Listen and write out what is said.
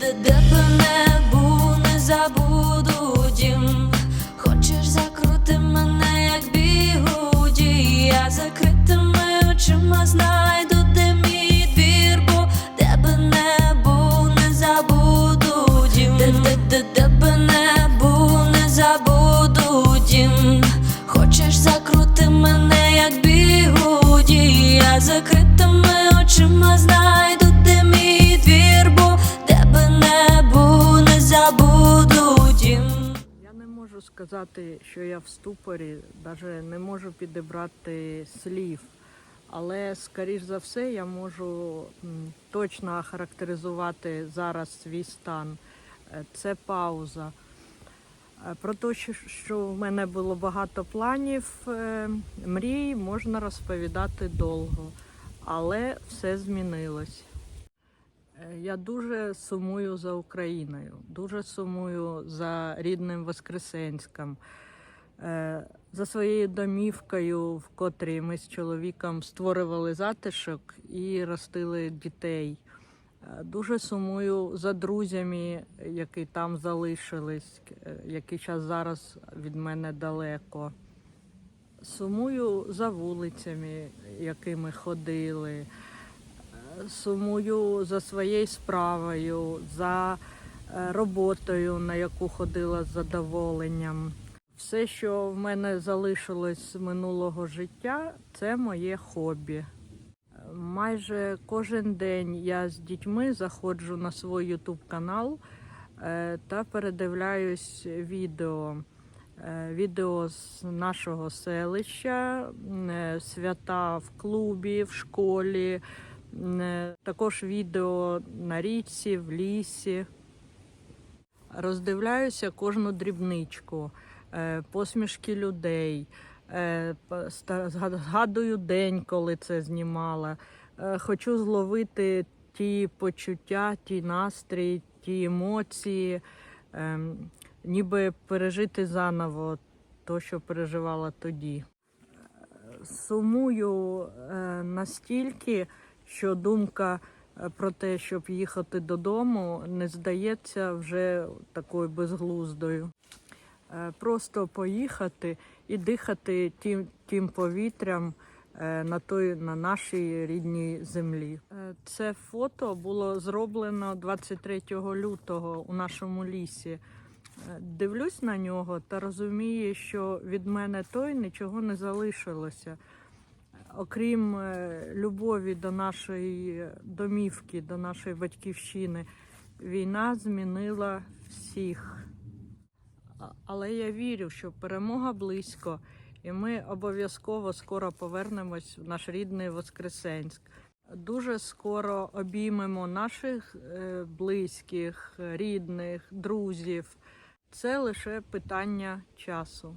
де б не забуду дім. Хочеш закрути мене, як бігуді, я закритими очима знайду, де мій двір, бо де не був, не. Де, де, де, де не забуду дім. Хочеш закрути мене, як бігуді, я закритими очима знайду, можу сказати, що я в ступорі, навіть не можу підібрати слів. Але, скоріш за все, я можу точно охарактеризувати зараз свій стан. Е, Це пауза. Е, Про те, що- в мене було багато планів, е, мрій можна розповідати довго, але все змінилось. Е, Я дуже сумую за Україною, дуже сумую за рідним Воскресенськом, е, за своєю домівкою, в котрій ми з чоловіком створювали затишок і ростили дітей. Е, Дуже сумую за друзями, які там залишились, які час зараз від мене далеко. Сумую за вулицями, якими ходили. Сумую за своєю справою, за е, роботою, на яку ходила з задоволенням. Все, що в мене залишилось з минулого життя, це моє хобі. Майже кожен день я з дітьми заходжу на свій ютуб канал е, та передивляюсь відео. Е, Відео з нашого селища, свята в клубі, в школі, також відео на річці, в лісі. Роздивляюся кожну дрібничку, е, посмішки людей. е, Згадую день, коли це знімала. Е, Хочу зловити ті почуття, ті настрій, ті емоції, ем, ніби пережити заново те, що переживала тоді. Е, Сумую е, настільки, що думка е, про те, щоб їхати додому, не здається вже такою безглуздою. Е, Просто поїхати і дихати тим, тим повітрям е, на, той, на нашій рідній землі. Це фото було зроблено 23 лютого у нашому лісі. Дивлюсь на нього та розумію, що від мене той нічого не залишилося. Окрім е, любові до нашої домівки, до нашої батьківщини, війна змінила всіх. Але я вірю, що перемога близько, і ми обов'язково скоро повернемось в наш рідний Воскресенськ. Дуже скоро обіймемо наших е, близьких, рідних, друзів. Це лише питання часу.